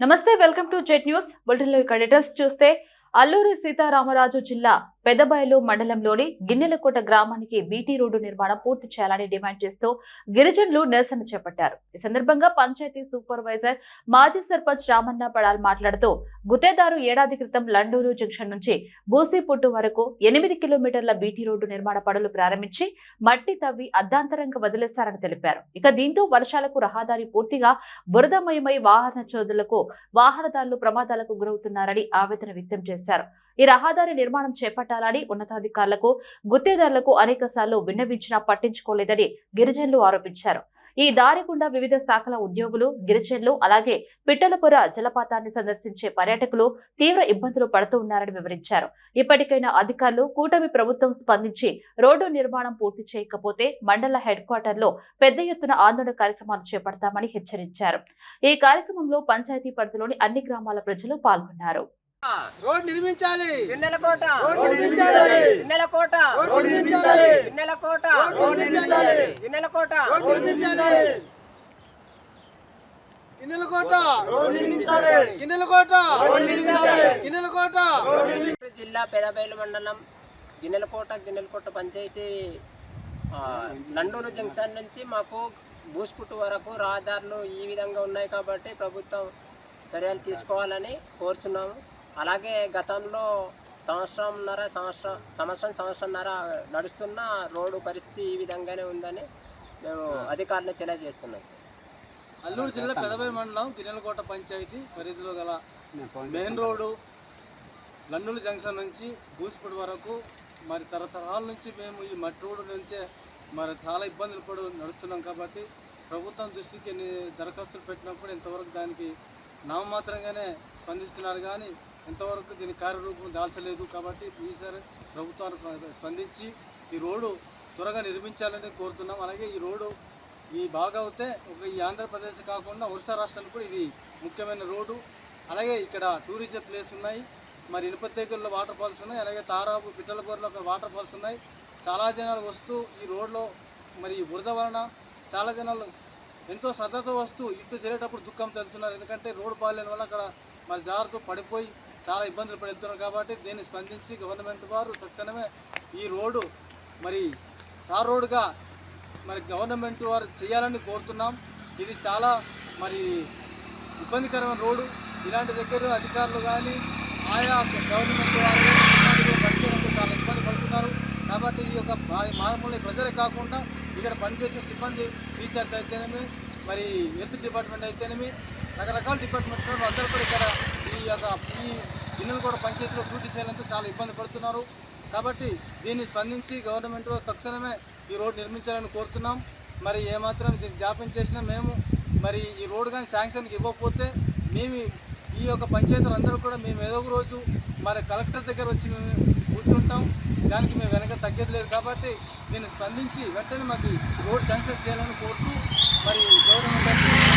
నమస్తే welcome to jet news. బులెటిన్లో ఇక్కడ డీటెయిల్స్ చూస్తే అల్లూరి సీతారామరాజు జిల్లా పెదబయలు మండలంలోని గిన్నెలకోట గ్రామానికి బీటీ రోడ్డు నిర్మాణం పూర్తి చేయాలని డిమాండ్ చేస్తూ గిరిజనులు నిరసన చేపట్టారు. ఈ సందర్భంగా పంచాయతీ సూపర్వైజర్ మాజీ సర్పంచ్ రామన్న పడాల్ మాట్లాడుతూ గుత్తేదారు ఏడాది క్రితం లండూరు జంక్షన్ నుంచి బూసీపుట్టు వరకు ఎనిమిది కిలోమీటర్ల బీటీ రోడ్డు నిర్మాణ పనులు ప్రారంభించి మట్టి తవ్వి అర్ధాంతరంగా వదిలేస్తారని తెలిపారు. ఇక దీంతో వర్షాలకు రహదారి పూర్తిగా బురదమయమై వాహన చోదులకు వాహనదారులు ప్రమాదాలకు గురవుతున్నారని ఆవేదన వ్యక్తం చేశారు. ఈ రహదారి నిర్మాణం చేపట్టాలని ఉన్నతాధికారులకు గుత్తేదారులకు అనేక సార్లు విన్నవించినా పట్టించుకోలేదని గిరిజనులు ఆరోపించారు. ఈ దారి గుండా వివిధ శాఖల ఉద్యోగులు గిరిజనులు అలాగే పిట్టలపుర జలపాతాన్ని సందర్శించే పర్యాటకులు తీవ్ర ఇబ్బందులు పడుతూ ఉన్నారని వివరించారు. ఇప్పటికైనా అధికారులు కూటమి ప్రభుత్వం స్పందించి రోడ్డు నిర్మాణం పూర్తి చేయకపోతే మండల హెడ్ క్వార్టర్లో పెద్ద ఎత్తున ఆందోళన కార్యక్రమాలు చేపడతామని హెచ్చరించారు. ఈ కార్యక్రమంలో పంచాయతీ పరిధిలోని అన్ని గ్రామాల ప్రజలు పాల్గొన్నారు. రోడ్ నిర్మించాలి. గిన్నెలకోట రోడ్ నిర్మించాలి. గిన్నెలకోట రోడ్ నిర్మించాలి. రోడ్ నిర్మించాలి. రోడ్ నిర్మించాలి. రోడ్ నిర్మించాలి. రోడ్ నిర్మించాలి. జిల్లా పెదబయలు మండలం గిన్నెలకోట గిన్నెలకోట పంచాయతీ నండూరు జంక్షన్ నుంచి మాకు బూస్పుట్టు వరకు రహదారులు ఈ విధంగా ఉన్నాయి కాబట్టి ప్రభుత్వం చర్యలు తీసుకోవాలని కోరుచున్నాము. అలాగే గతంలో సంవత్సరంన్నర సంవత్సరం సంవత్సరం సంవత్సరంన్నర నడుస్తున్న రోడ్డు పరిస్థితి ఈ విధంగానే ఉందని మేము అధికారులకు తెలియజేస్తున్నాం సార్. అల్లూరు జిల్లా పెదపై మండలం గిన్నెలకోట పంచాయతీ పరిధిలో గల మెయిన్ రోడ్డు లండూరు జంక్షన్ నుంచి బూసిపూడి వరకు మరి తరతరాల నుంచి మేము ఈ మట్టి రోడ్డు నుంచే మరి చాలా ఇబ్బందులు పడు నడుస్తున్నాం కాబట్టి ప్రభుత్వం దృష్టికి ఎన్ని దరఖాస్తులు పెట్టినప్పుడు ఇంతవరకు దానికి నామమాత్రంగానే స్పందిస్తున్నారు కానీ ఇంతవరకు దీని కార్యరూపం దాల్చలేదు కాబట్టి ఈసారి ప్రభుత్వానికి స్పందించి ఈ రోడ్డు త్వరగా నిర్మించాలని కోరుతున్నాం. అలాగే ఈ రోడ్డు ఈ బాగా అవుతే ఒక ఈ ఆంధ్రప్రదేశ్ కాకుండా ఒరిస్సా రాష్ట్రానికి కూడా ఇది ముఖ్యమైన రోడ్డు. అలాగే ఇక్కడ టూరిజం ప్లేస్ ఉన్నాయి. మరి ఇనుపతేకల్లో వాటర్ ఫాల్స్ ఉన్నాయి. అలాగే తారాపు పిట్టలపూర్లో ఒక వాటర్ ఫాల్స్ ఉన్నాయి. చాలా జనాలు వస్తూ ఈ రోడ్లో మరి బురద వలన చాలా జనాలు ఎంతో శ్రద్ధతో వస్తూ ఇటు చేరేటప్పుడు దుఃఖం తెలుతున్నారు ఎందుకంటే రోడ్డు బాగాలేని వల్ల అక్కడ మరి జారుతూ పడిపోయి చాలా ఇబ్బందులు పడుతున్నారు కాబట్టి దీన్ని స్పందించి గవర్నమెంట్ వారు తక్షణమే ఈ రోడ్డు మరి తార్ రోడ్డుగా మరి గవర్నమెంట్ వారు చేయాలని కోరుతున్నాం. ఇది చాలా మరి ఇబ్బందికరమైన రోడ్డు. ఇలాంటి దగ్గర అధికారులు కానీ ఆయా గవర్నమెంట్ వారు ఇలాంటివి పనిచేయడానికి చాలా ఇబ్బంది పడుతున్నారు కాబట్టి మామూలు ప్రజలే కాకుండా ఇక్కడ పనిచేసే సిబ్బంది టీచర్స్ అయితేనేమి మరి హెల్త్ డిపార్ట్మెంట్ అయితేనేమి రకరకాల డిపార్ట్మెంట్ వాళ్ళు అందరూ కూడా ఇక్కడ ఈ యొక్క ఈ గిన్నెలు కూడా పనిచేసిన డ్యూటీ చేయాలంటే చాలా ఇబ్బంది పడుతున్నారు. కాబట్టి దీన్ని స్పందించి గవర్నమెంట్ తక్షణమే ఈ రోడ్డు నిర్మించాలని కోరుతున్నాం. మరి ఏమాత్రం దీన్ని జాప్యం చేసినా మేము మరి ఈ రోడ్డు కానీ శాంక్షన్కి ఇవ్వకపోతే మేము ఈ యొక్క పంచాయతీలు అందరూ కూడా మేము ఏదో ఒక రోజు మరి కలెక్టర్ దగ్గర వచ్చి మేము కూర్చుంటాం. దానికి మేము వెనక తగ్గేది లేదు కాబట్టి దీన్ని స్పందించి వెంటనే మాకు రోడ్ శాంక్షన్ చేయాలని కోరుతూ మరి గవర్నమెంట్